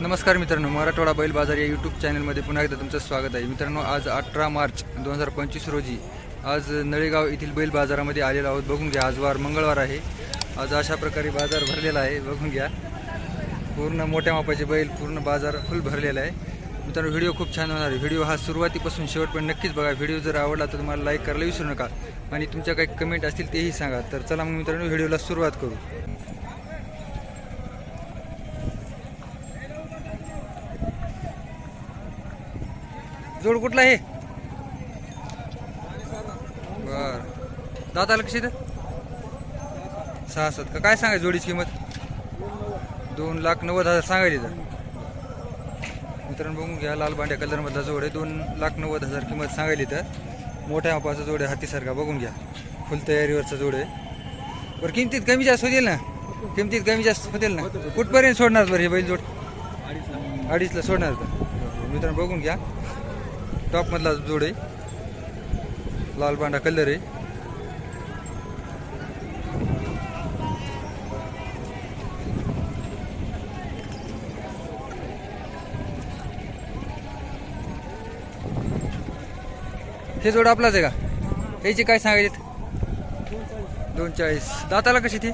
नमस्कार मित्रांनो मराठवाडा बैल बाजार या यूट्यूब चॅनलमध्ये पुन्हा एकदा तुमचं स्वागत आहे. मित्रांनो आज अठरा मार्च दोन हजार पंचवीस रोजी आज नळेगाव येथील बैल बाजारामध्ये आलेलो आहोत. बघून घ्या आज वार मंगळवार आहे. आज अशा प्रकारे बाजार भरलेला आहे. बघून घ्या. पूर्ण मोठ्या मापाचे बैल पूर्ण बाजार फुल भरलेला आहे. मित्रांनो व्हिडिओ खूप छान होणार आहे. व्हिडिओ हा सुरुवातीपासून शेवटपर्यंत नक्कीच बघा. व्हिडिओ जर आवडला तर तुम्हाला लाईक करायला विसरू नका. आणि तुमच्या काही कमेंट असतील तेही सांगा. तर चला मग मित्रांनो व्हिडिओला सुरुवात करू. जोड कुठला हे बर. दाताला कशी तर सहा सात का काय सांगाय जोडीची किंमत? दोन लाख नव्वद हजार सांगायली तर मित्रांनो बघून घ्या लाल बांड्या कलरमधला जोड आहे. दोन लाख नव्वद हजार किंमत सांगायली तर मोठ्या मापाचा जोड आहे हातीसारखा बघून घ्या. फुल तयारीवरचा जोड आहे. बरं किमतीत कमी जास्त होतील ना? किमतीत कमी जास्त होतील ना? कुठपर्यंत सोडणार बरं हे बैल जोड अडीचला सोडणार तर मित्रांनो बघून घ्या. टॉपमधला जोड आहे. लाल बांडा कलर आहे. हे जोड आपलाच आहे का? ह्याची काय सांगायचे? दोन चाळीस. दाताला कशी ती?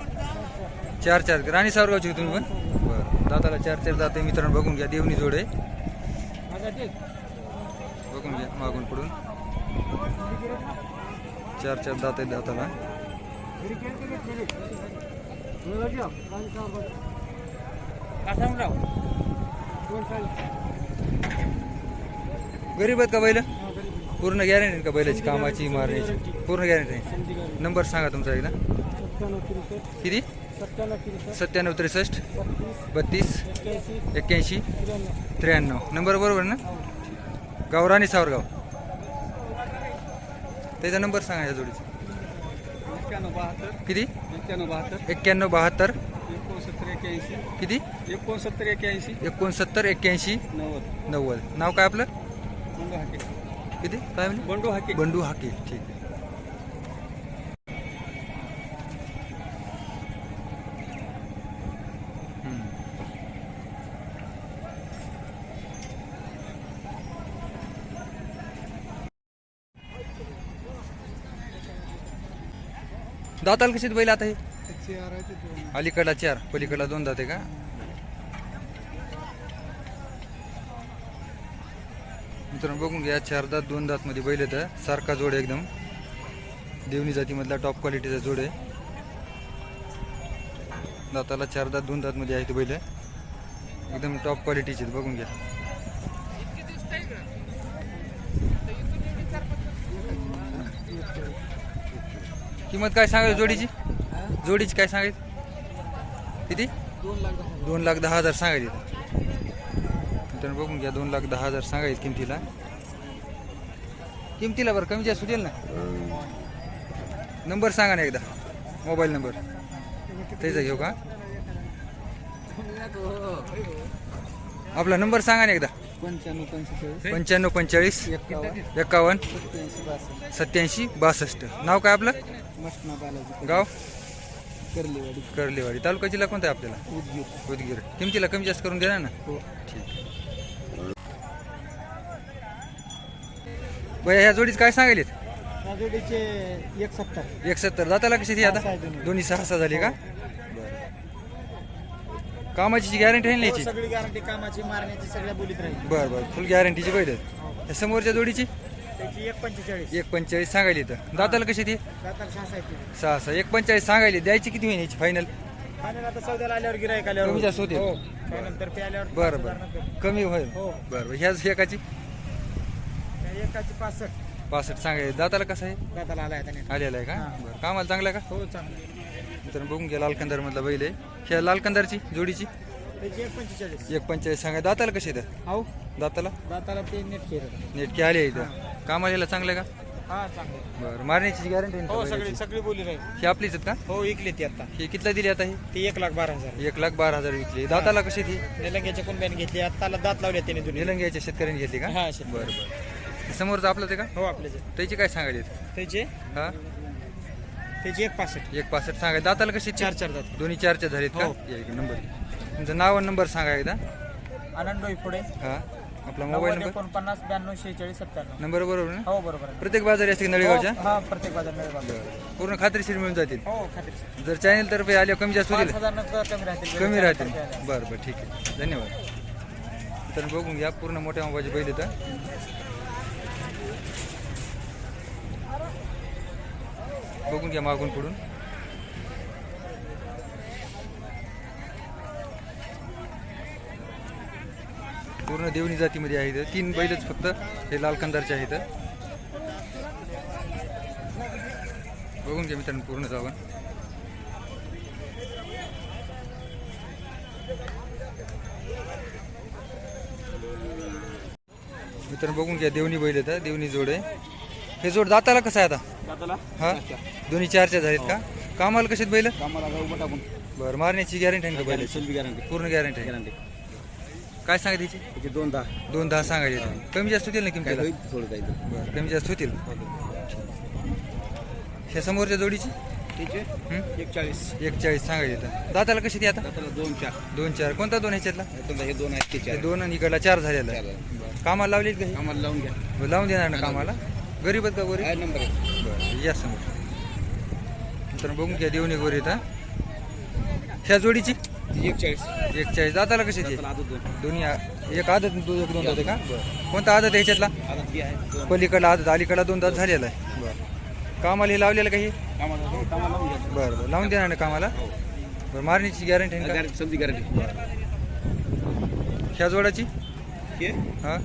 चार चार. राणी सावरगावची तुम्ही पण? बरं. दाताला चार चार दाते मित्रांनो. बघून घ्या. देवणी जोड आहे. बघून मागून पडून चार चार दात आहेत दाताला. गरीब आहेत का बैल? पूर्ण गॅरंटी का बैलाची कामाची मारण्याची? पूर्ण गॅरंटी नंबर सांगा तुमचा एकदा. किती? सत्त्याण्णव त्रेसष्ट बत्तीस एक्क्याऐंशी त्र्याण्णव. नंबर बरोबर ना? गाव राणी सावरगाव. त्याचा नंबर सांगा या जोडीचा. एक्क्याण्णव बहात्तर. किती? एक्क्याण्णव बहात्तर. एक्क्याण्णव बहात्तर. एकोणसत्तर एक्क्याऐंशी किती? एकोणसत्तर एक्क्याऐंशी एकोणसत्तर एक्क्याऐंशी नव्वद. नव्वद. नाव काय आपलं? बंडू हाके. किती? काय म्हणजे बंडू हाके. बंडू हाके. ठीक आहे. दाताला कशी बैल आता हे? अलीकडला चार पलीकडला दोन दाते का? मित्रांनो बघून घ्या चार दात दोन दात मध्ये बैल तर सारखा जोड आहे एकदम. देवणी जातीमधला टॉप क्वालिटीचा जोड आहे. दाताला चार दात दोन दात मध्ये आहे ते बैल. एकदम टॉप क्वालिटीचे बघून घ्या. किंमत काय सांगायची जोडीची? जोडीची काय सांगायची? किती? दोन लाख दहा हजार सांगायची मित्रांनो बघून घ्या दोन लाख दहा हजार सांगायची किमतीला. किमतीला बरं कमी जास्त होतील ना? नंबर सांगा ना एकदा मोबाईल नंबर. त्याचा घेऊ का? आपला नंबर सांगा ना एकदा. पंच्याण्णव पंचेचाळीस. पंच्याण्णव पंचेचाळीस. एकावन्न. सत्याऐंशी बासष्ट. सत्याऐंशी बासष्ट. नाव काय आपलं? मटणा बालाजी गाव? करलेवाडी. कर्लेवाडी. तालुका जिल्हा कोणता आहे आपल्याला? उदगीर. उदगीर. किमतीला कमी जास्त करून देणार ना? हो. ठीक. बया ह्या जोडीच काय सांगायलेत? एक सत्तर. एक सत्तर. दाताला कशी ती आता? दोन्ही. दोन्ही सहा सहा झाली का? कामाची गॅरंटी आहे ना याची? सगळी गॅरंटी कामाची मारण्याची सगळ्या बोलीत राहील. बरं बरं. फुल गॅरंटीची बैल त्या समोरच्या जोडीची? त्याची एक पंचेचाळीस. एक पंचेचाळीस सांगायली तर दाताला कशी ती? सहा सहा सहा. एक पंचेचाळीस सांगायली द्यायची किती होईल याची फायनल फायनल आता चौदाला आल्यावर गिरायक आल्यावर कमी जास्त. हो. फायनल तर्फे आल्यावर बरं बरं. कमी होईल. हो. बरं बरं. ह्याच एकाची? त्या एकाची पासष्ट. पासष्ट सांगायली दाताला कसं आहे? दाताला आला आहे त्याने आलेला आहे का? हा. बरं. कामाला चांगला आहे का? हो चांगलं तर बघून घ्या लाल कंदार मधला बैल आहे. ह्या लाल कंदारची जोडीची? त्याची एक पंचेचाळीस. एक पंचेचाळीस. सांगा दाताला कशी आहे हो दाताला? दाताला ते नेट केलं नेटकी आली आहे इथं कामाला याला चांगलं का? हा चांगलं. बरं मारण्याची गॅरंटी हो सगळी सगळी बोली राहील ही आपलीच आहेत का? हो विकली ती आता. ही कितला दिली आता ही? ती एक लाख बारा हजार. एक लाख बारा हजार विकली. दाताला कशी ती? निलंग्याच्या कुंब्याने घेतली. आताला दात लावले त्याने दुनिया निलंग्याच्या शेतकऱ्यांनी घेतली का? हा बरं बरं. समोरचं आपलंच आहे का? हो आपल्याचे त्याची काय सांगायली त्याचे? हा? त्याची एक पासष्ट. एक पासष्ट सांगा. दाताला कशी? चार चार दात. दोन्ही चारच्या झालीत का? हो. या इकडे नंबर. तुमचं नाव आणि नंबर सांगा एकदा. आनंद पुढे हा. आपला मोबाईल नंबर एकोणपन्नास ब्याण्णव शेहेचाळीस सत्त्याण्णव. नंबर बरोबर ना? हो बरोबर आहे. प्रत्येक बाजारी असते का नळीगावच्या? हो, हा प्रत्येक बाजार बरं. पूर्ण खात्रीशीर मिळून जातील. हो खात्री जर चॅनल तर्फे आले कमी जास्त पाच होतील हजार नंतर कमी राहतील. कमी राहतील. बरं बरं ठीक आहे. धन्यवाद. तर बघून घ्या. पूर्ण मोठ्या मोबाईलचे बैल इथं बघून घ्या मागून पुढून. पूर्ण देवणी जातीमध्ये आहे तीन बैलच फक्त हे लाल कंदारचे आहेत. बघून घ्या मित्रांनो पूर्ण जावं मित्रांनो बघून घ्या देवणी बैल येतं देवणी जोड आहे. हे जोड दाताला कसं आहे आता? दाताला हा? दोन्ही चारच्या झालेत का? कामाला कशात बैल? कामाला जाऊ उभं टाकून. बरं मारण्याची गॅरंटी आहे का बैल सेल्फी गॅरंटी पूर्ण गॅरंटी आहे. गॅरंटी काय सांगा त्याची त्याचे दोन दहा. दोन दहा सांगायचे कमी जास्त होतील ना किमतीला? थोडं काही बरं कमी जास्त होतील? ह्या समोरच्या जोडीची? ठीक आहे हं? एक चाळीस एक चाळीस सांगायचे दाताला कशी ती आता? दोन चार. दोन चार. कोणता दोन ह्याच्यातला हे दोन आहेत दोन आणि इकडला चार झालेला. कामाला लावलीत का हे? आम्हाला लावून घ्या. लावून देणार ना कामाला? गरीब आहेत का गोरी? काय नंबर आहे बरं या समोर. तर बघून घ्या देऊन गोरी येतात ह्या जोडीची? ती एक चाळीस एक चाळीस दाताला कशी ती? दोन. दोन्ही आ- एक आदत दो- एक दोन होते का? कोणता आदत आहे ह्याच्यातला? आहे दोन. पलीकडला आदत अलीकडला दोन दात झालेला आहे. बरं. कामाला हे लावलेलं काही कामाला हो, कामाला लावून घ्या. बरं बरं. लावून देणार ना कामाला? बरं मारण्याची गॅरंटी आहे का? गॅरंटी समजी गॅरंटी. ह्या जोडाची? हे? हां?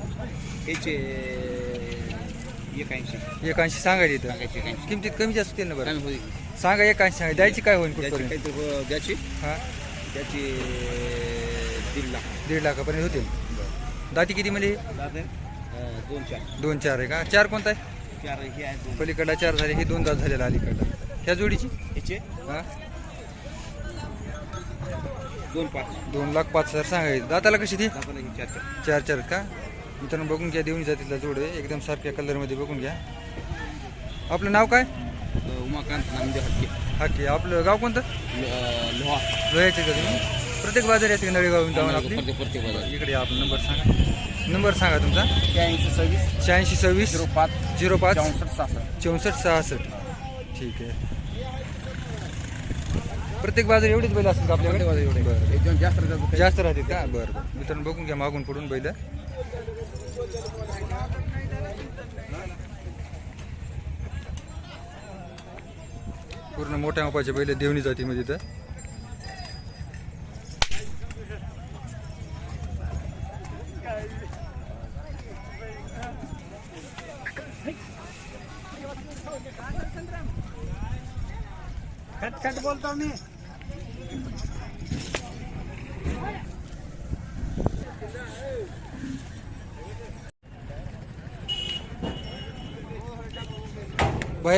याचे एक ऐंशी एक ऐंशी सांगायची इथं सांगायचे किमतीत कमी जास्त होतील ना बरं? होईल. सांगा एक ऐंशी सांगा. द्यायची काय होईल त्याची कुठपर्यंत काहीतरी हो, द्याची हां? त्याची दीड लाख. दीड लाखापर्यंत होतील. दाती किती म्हणजे? दादा अं, दोन चार. दोन चार आहे का? चार कोणता आहे? चार हे दोन. पलीकडला चार झाले हे दोन दात झालेला अलीकडला. ह्या जोडीची? याचे? हां? दोन पाच. दोन लाख पाच हजार सांगायचे. दाताला कशी ती? दादाला हे चार चार. चार चार का? मित्रांनो बघून घ्या देऊन जातीला जोड. आहे एकदम सारख्या कलरमध्ये बघून घ्या. आपलं नाव काय? उमाकांत नामदेव हटके. हा की आपलं गाव कोणतं? लोहा. लोह्याचे का तुम्ही? प्रत्येक बाजार येते नळीगावून जाऊन आपली? प्रत्येक प्रत्येक बाजार. इकडे आपला नंबर सांगा. नंबर सांगा तुमचा. शहाऐंशी सव्वीस. शहाऐंशी सव्वीस. झिरो पाच. झिरो पाच. चौसष्ट सहासष्ट. चौसष्ट सहासष्ट. ठीक आहे. प्रत्येक बाजार एवढीच बैल असतात आपल्याकडे? जास्त राहतात जास्त राहतील का? बरं बरं. मित्रांनो बघून घ्या मागून पुढून बैल. पूर्ण मोठ्या मापाचे बैल देवणी जातीमध्ये इथं. खट खट बोलतो मी.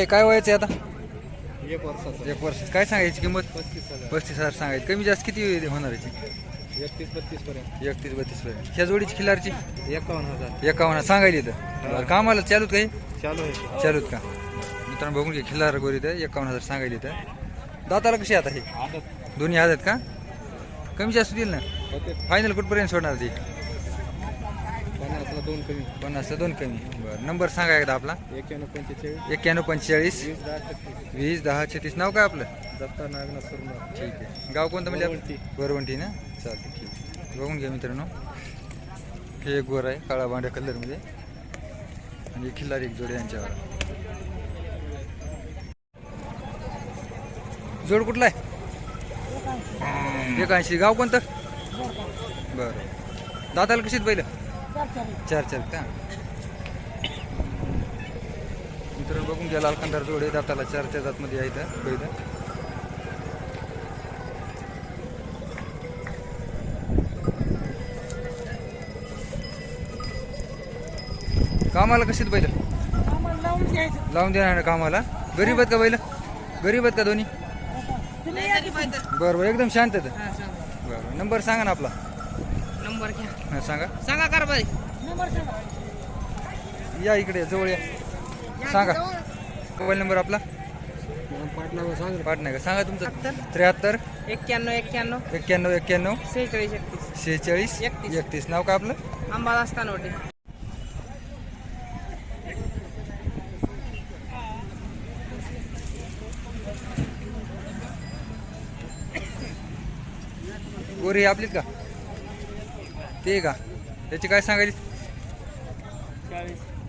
काय व्हायचं आता? एक वर्षाचा. एक वर्ष. काय सांगायची किंमत? पस्तीस हजार. पस्तीस हजार सांगायची. कमी जास्त किती होणार याची एकतीस बत्तीस पर्यंत. एकतीस बत्तीस पर्यंत. ह्या जोडीची खिलारची? एकावन्न हजार. एकावन्न. सांगायली इथं बरं, कामाला चालूत काही? चालू आहे. चालूत का? मित्रांनो बघून घे खिल्लार गोरी इथं. एकावन्न हजार सांगायली इथं दाताला कशी आता हे? दोन्ही आहेत का? कमी जास्त देईल ना? फायनल कुठपर्यंत सोडणार ती? पन्नासला दोन कमी. पन्नासला दोन कमी. बरं. नंबर सांगा एकदा आपला. एक्क्याण्णव पंचेचाळीस. एक्क्याण्णव पंचेचाळीस. वीस दहा छत्तीस. वीस दहा छत्तीस. नाव काय आपलं? दत्ता नागनाथ ठीक आहे. गाव कोणतं म्हणजे वरवंटी. आपलं? वरवंटी. ना? चालते ठीक आहे. बघून घ्या मित्रांनो. हे एक गोर आहे काळा बांड्या कलरमध्ये आणि एक खिल्लार एक जोडी यांच्यावर. जोड कुठला आहे? एक ऐंशी. गाव कोणतं? बरं. दादाला कशीत पहिलं? चार चार का मित्रांनो बघून घ्या लाल कंदार जोड दाताला चार चार दातमध्ये आहे इथं. पहिलं कामाला कशीत बैल? लावून देणार ना कामाला? गरीब आहेत का बैल? गरीब आहेत का दोन्ही? बरं बरं एकदम शांत आहेत. बरं नंबर सांगा ना आपला. नंबर घ्या. सांगा. सांगा कारभारी. या इकडे जवळ या. सांगा. मोबाईल नंबर आपला? पाटला सांग का सांगा तुमचा त्र्याहत्तर. एक्क्याण्णव एक्क्याण्णव. एक्क्याण्णव एक्क्याण्णव. सेहेचाळीस एकतीस. शेहेचाळीस एकतीस. एकतीस. नाव का आपलं? अंबादास कानवटे गोरी आपलीच का? ते आहे का? त्याची काय सांगायची?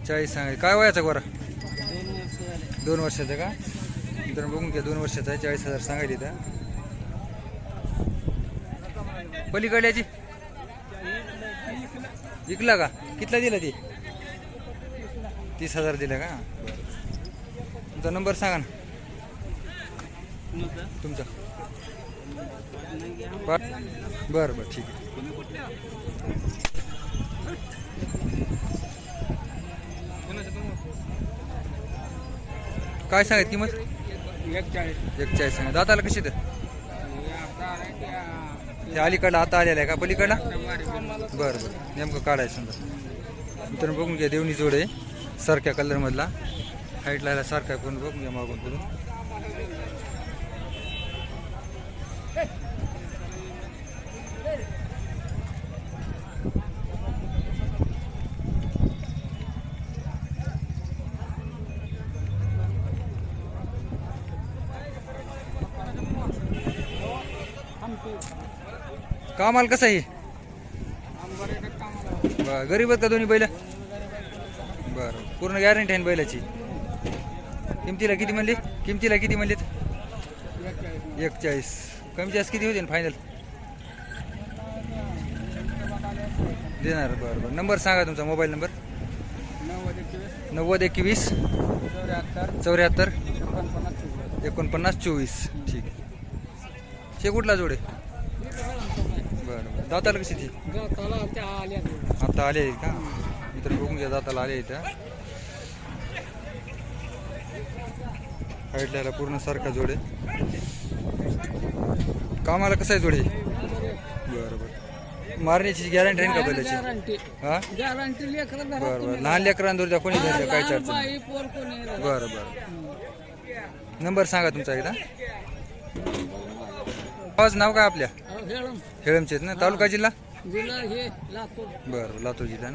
चाळीस. सांगायची. काय वयाचा गोरा दोन वर्षाचं का? तर बघून घ्या दोन वर्षाचा आहे चाळीस हजार सांगायची त्या पलीकडल्याची विकला का? कितला दिला ती? तीस हजार दिला का? तुमचा नंबर सांगा ना. तुमचा. बर बरं बरं ठीक आहे. काय सांगत किंमत? एक चाळीस सांगा दाताला कशी तर ते अलीकडला आता आलेला आहे का पलीकडला? बरं बरं. नेमकं काढायचं समजा. मित्रांनो बघून घ्या देवणी जोड आहे. सारख्या कलरमधला हाईटला सारखा करून बघून घ्या मागून करून कामाला कसं आहे? बरं गरीब आहेत का दोन्ही बैल? बरं पूर्ण गॅरंटी आहे ना बैलाची? किमतीला किती म्हणली? किमतीला किती म्हणलीत? एक चाळीस कमी जास्त किती होते फायनल देणार बरं बरं. नंबर सांगा तुमचा मोबाईल नंबर नव्वद एकवीस. चौऱ्याहत्तर. एकोणपन्नास चोवीस. ठीक आहे. शे कुठला जोडे. बरं दाताला कशी ती आता आले आहेत का? मित्र बघून घ्या दाताला आले इथं. हाईटला पूर्ण सारखा जोडे कामाला कसं आहे जोडे बरं बरं. मारण्याची गॅरंटी आहे का बैलाची? हा? बरं बरं. लहान लेकरांवर द्या कोणी द्या काय नाही. बरं बरं. नंबर सांगा तुमचा एकदा. आवाज नाव काय आपल्या? हेळमचे आहेत ना? तालुका जिल्हा? जिल्हा हे लातूर. बरं लातूर जिल्हा ना?